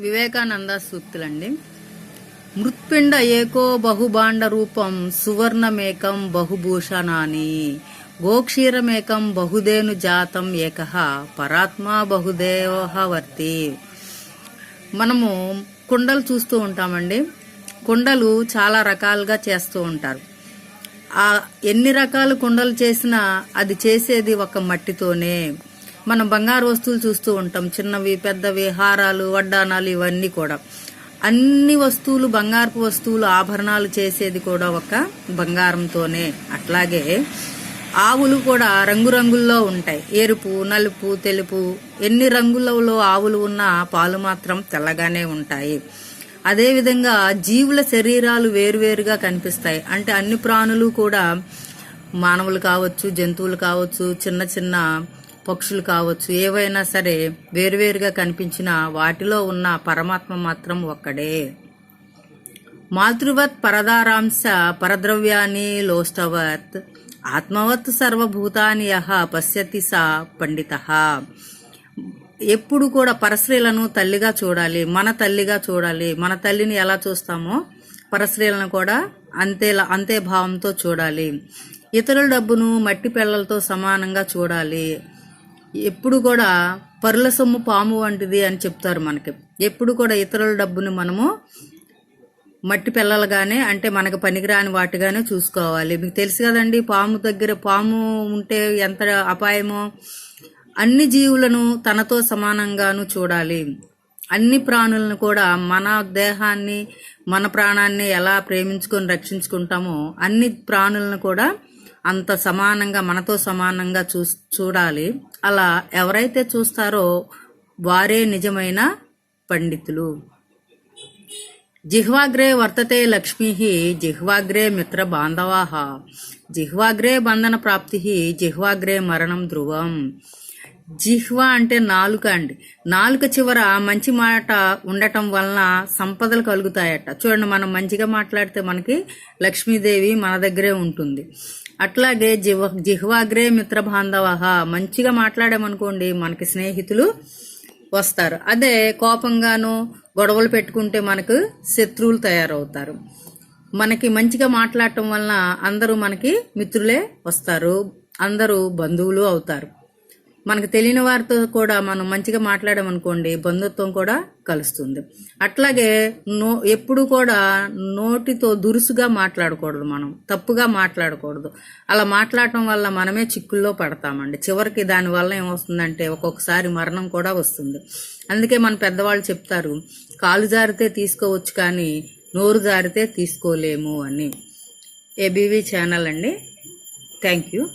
వివేకానంద సూక్తులండి. మృత్పిండ ఏకో బహుభాండ రూపం సువర్ణమేకం బహుభూషణాని. గోక్షీరమేకం బహుదేను జాతం ఏక పరాత్మా బహుదేవవర్తి మనము కుండలు చూస్తూ ఉంటామండి. కుండలు చాలా రకాలుగా చేస్తూ ఉంటారు. ఆ ఎన్ని రకాల కుండలు చేసినా అది చేసేది ఒక మట్టితోనే. మనం బంగారు వస్తువులు చూస్తూ ఉంటాం. చిన్నవి పెద్దవి హారాలు వడ్డానాలు ఇవన్నీ కూడా. అన్ని వస్తువులు బంగారపు వస్తువులు ఆభరణాలు చేసేది కూడా ఒక బంగారంతోనే. అట్లాగే ఆవులు కూడా రంగురంగుల్లో ఉంటాయి. ఎరుపు నలుపు తెలుపు ఎన్ని రంగులలో ఆవులు ఉన్నా పాలు మాత్రం తెల్లగానే ఉంటాయి. అదేవిధంగా జీవుల శరీరాలు వేరువేరుగా కనిపిస్తాయి. అంటే అన్ని ప్రాణులు కూడా మానవులు కావచ్చు జంతువులు కావచ్చు చిన్న చిన్న పక్షులు కావచ్చు ఏవైనా సరే వేరువేరుగా కనిపించిన వాటిలో ఉన్న పరమాత్మ మాత్రం ఒక్కడే. మాతృవత్ పరదారాంశ పరద్రవ్యాన్ని లోష్టవత్ ఆత్మవత్ సర్వభూతాని యహ పశ్యతి సా పండిత. ఎప్పుడు కూడా పరశ్రీలను తల్లిగా చూడాలి మన తల్లిగా చూడాలి మన తల్లిని ఎలా చూస్తామో పరశ్రీలను కూడా అంతే అంతే భావంతో చూడాలి. ఇతరుల డబ్బును మట్టి పిల్లలతో సమానంగా చూడాలి. ఎప్పుడు కూడా పరుల సొమ్ము పాము వంటిది అని చెప్తారు మనకి. ఎప్పుడు కూడా ఇతరుల డబ్బును మనము మట్టి పిల్లలుగానే అంటే మనకు పనికిరాని వాటిగానే చూసుకోవాలి. మీకు తెలుసు కదండి పాము దగ్గర పాము ఉంటే ఎంత అపాయమో? అన్ని జీవులను తనతో సమానంగాను చూడాలి. అన్ని ప్రాణులను కూడా మన దేహాన్ని మన ప్రాణాన్ని ఎలా ప్రేమించుకొని రక్షించుకుంటామో అన్ని ప్రాణులను కూడా అంత సమానంగా మనతో సమానంగా చూ చూడాలి. అలా ఎవరైతే చూస్తారో వారే నిజమైన పండితులు. జిహ్వాగ్రే వర్తతే లక్ష్మీ జిహ్వాగ్రే మిత్ర బాంధవా. జిహ్వాగ్రే బంధన ప్రాప్తి జిహ్వాగ్రే మరణం ధ్రువం. జిహ్వ అంటే నాలుక అండి. నాలుక చివర మంచి మాట ఉండటం వలన సంపదలు కలుగుతాయట. చూడండి మనం మంచిగా మాట్లాడితే మనకి లక్ష్మీదేవి మన దగ్గరే ఉంటుంది. అట్లాగే జిహ్వ జిహ్వాగ్రే మిత్ర బాంధవ మంచిగా మాట్లాడామనుకోండి మనకి స్నేహితులు వస్తారు. అదే కోపంగాను గొడవలు పెట్టుకుంటే మనకు శత్రువులు తయారవుతారు. మనకి మంచిగా మాట్లాడటం వలన అందరూ మనకి మిత్రులే వస్తారు. అందరూ బంధువులు అవుతారు. మనకు తెలియని వారితో కూడా మనం మంచిగా మాట్లాడామనుకోండి బంధుత్వం కూడా కలుస్తుంది. అట్లాగే నో ఎప్పుడు కూడా నోటితో దురుసుగా మాట్లాడకూడదు మనం తప్పుగా మాట్లాడకూడదు. అలా మాట్లాడటం వల్ల మనమే చిక్కుల్లో పడతామండి. చివరికి దానివల్ల ఏమవుతుందంటే ఒక్కొక్కసారి మరణం కూడా వస్తుంది. అందుకే మన పెద్దవాళ్ళు చెప్తారు కాలు జారితే తీసుకోవచ్చు కానీ నోరు జారితే తీసుకోలేము అని. ఏబీవీ ఛానల్ అండి. Thank you.